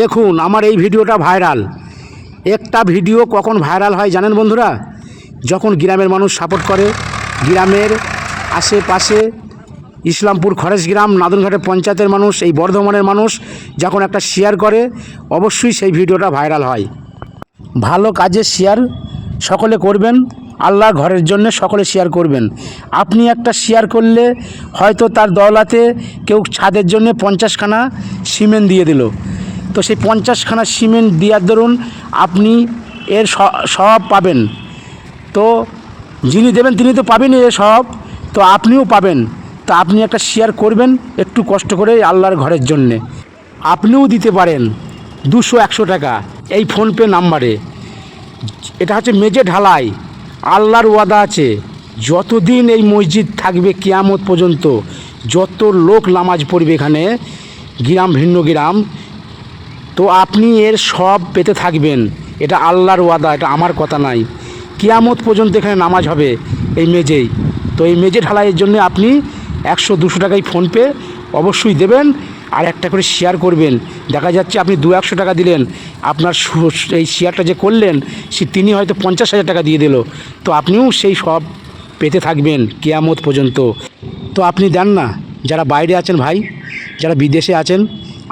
দেখুন, আমার এই ভিডিওটা ভাইরাল। একটা ভিডিও কখন ভাইরাল হয় জানেন বন্ধুরা? যখন গ্রামের মানুষ সাপোর্ট করে, গ্রামের আশেপাশে ইসলামপুর খরেশ গ্রাম, নাদনঘাটের পঞ্চায়েতের মানুষ, এই বর্ধমানের মানুষ যখন একটা শেয়ার করে, অবশ্যই সেই ভিডিওটা ভাইরাল হয়। ভালো কাজে শেয়ার সকলে করবেন আল্লাহ ঘরের জন্য সকলে শেয়ার করবেন। আপনি একটা শেয়ার করলে হয়তো তার দৌলাতে কেউ ছাদের জন্য পঞ্চাশখানা সিমেন্ট দিয়ে দিল। তো সেই পঞ্চাশখানা সিমেন্ট দেওয়ার দরুন আপনি এর সব পাবেন। তো যিনি দেবেন তিনি তো পাবেনই এ সব, তো আপনিও পাবেন। তা আপনি একটা শেয়ার করবেন একটু কষ্ট করে আল্লাহর ঘরের জন্যে। আপনিও দিতে পারেন দুশো একশো টাকা এই ফোনপে নাম্বারে। এটা হচ্ছে মেজে ঢালাই, আল্লাহর ওয়াদা আছে, যতদিন এই মসজিদ থাকবে কিয়ামত পর্যন্ত যত লোক নামাজ পড়বে এখানে, গ্রাম, ভিন্ন গ্রাম তো আপনি এর সব পেতে থাকবেন। এটা আল্লাহর ওয়াদা, এটা আমার কথা নাই। কিয়ামত পর্যন্ত এখানে নামাজ হবে এই মেজেই তো এই মেজে ঢালাইয়ের জন্য আপনি একশো দুশো টাকাই ফোনপে অবশ্যই দেবেন আর একটা করে শেয়ার করবেন। দেখা যাচ্ছে আপনি দু একশো টাকা দিলেন, আপনার এই শেয়ারটা যে করলেন, সে তিনি হয়তো পঞ্চাশ হাজার টাকা দিয়ে দিল। তো আপনিও সেই সব পেতে থাকবেন কেয়ামত পর্যন্ত। তো আপনি দেন না, যারা বাইরে আছেন ভাই, যারা বিদেশে আছেন,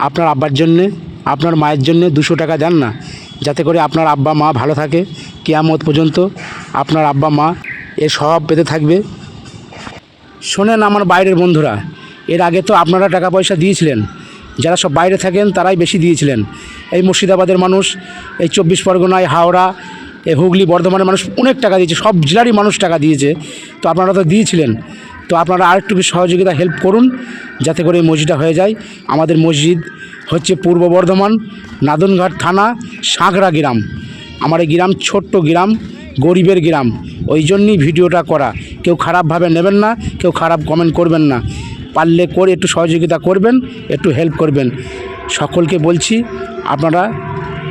আপনার আব্বার জন্যে আপনার মায়ের জন্য দুশো টাকা দেন না। যাতে করে আপনার আব্বা, মা ভালো থাকে। কেয়ামত পর্যন্ত আপনার আব্বা, মা এ সব পেতে থাকবে। শোনেন আমার বাইরের বন্ধুরা, এর আগে তো আপনারা টাকা পয়সা দিয়েছিলেন। যারা সব বাইরে থাকেন, তারাই বেশি দিয়েছিলেন। এই মুর্শিদাবাদের মানুষ, এই চব্বিশ পরগনায় হাওড়া, এই হুগলি, বর্ধমানের মানুষ অনেক টাকা দিয়েছে। সব জেলারই মানুষ টাকা দিয়েছে। তো আপনারা তো দিয়েছিলেন। তো আপনারা আরেকটু বেশি সহযোগিতা হেল্প করুন, যাতে করে এই মসজিদটা হয়ে যায়। আমাদের মসজিদ হচ্ছে পূর্ব বর্ধমান, নাদনঘাট থানা, সাঁকড়া গ্রাম। আমার এই গ্রাম ছোট্ট গ্রাম, গরিবের গ্রাম। ওই জন্যই ভিডিওটা করা। কেউ খারাপভাবে নেবেন না, কেউ খারাপ কমেন্ট করবেন না। পারলে করে একটু সহযোগিতা করবেন, একটু হেল্প করবেন। সকলকে বলছি, আপনারা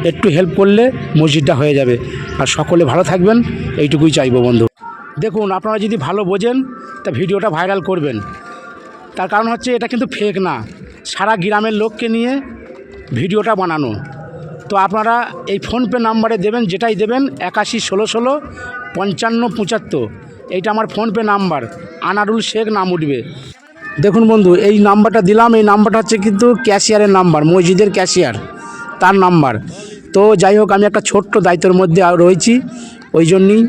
একটু হেল্প করলে মসজিদটা হয়ে যাবে। আর সকলে ভালো থাকবেন, এইটুকুই চাইব বন্ধু। দেখুন, আপনারা যদি ভালো বোঝেন, তা ভিডিওটা ভাইরাল করবেন। তার কারণ হচ্ছে এটা কিন্তু ফেক না। সারা গ্রামের লোককে নিয়ে ভিডিওটা বানানো। তো আপনারা এই ফোনপে নাম্বারে দেবেন, যেটাই দেবেন, একাশি ষোলো ষোলো পঞ্চান্ন পঁচাত্তর। এইটা আমার ফোনপে নাম্বার। আনারুল শেখ নাম উঠবে। দেখুন বন্ধু, এই নাম্বারটা দিলাম। এই নাম্বারটা হচ্ছে কিন্তু ক্যাশিয়ারের নাম্বার, মসজিদের ক্যাশিয়ার, তার নাম্বার। তো যাই হোক, আমি একটা ছোট্ট দায়িত্বের মধ্যে রয়েছি। ওই জন্যই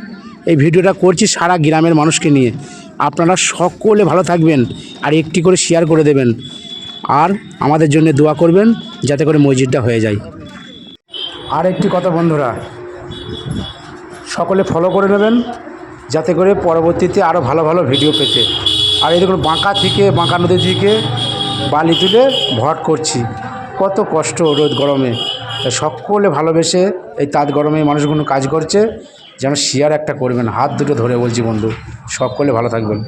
এই ভিডিওটা করছি সারা গ্রামের মানুষকে নিয়ে। আপনারা সকলে ভালো থাকবেন আর একটি করে শেয়ার করে দেবেন। আর আমাদের জন্য দোয়া করবেন যাতে করে মসজিদটা হয়ে যায়। আর একটি কথা বন্ধুরা, সকলে ফলো করে নেবেন যাতে করে পরবর্তীতে আরও ভালো ভালো ভিডিও পেতে। আর দেখুন, বাঁকা থেকে, বাঁকা নদী থেকে বালি তুলে ভট করছি। কত কষ্ট রোদ গরমে। সকলে ভালোবেসে এই তাঁত গরমে মানুষগুলো কাজ করছে, যেন শেয়ার একটা করবেন, হাত দুটো ধরে বলছি বন্ধু, সকলে ভালো থাকবেন।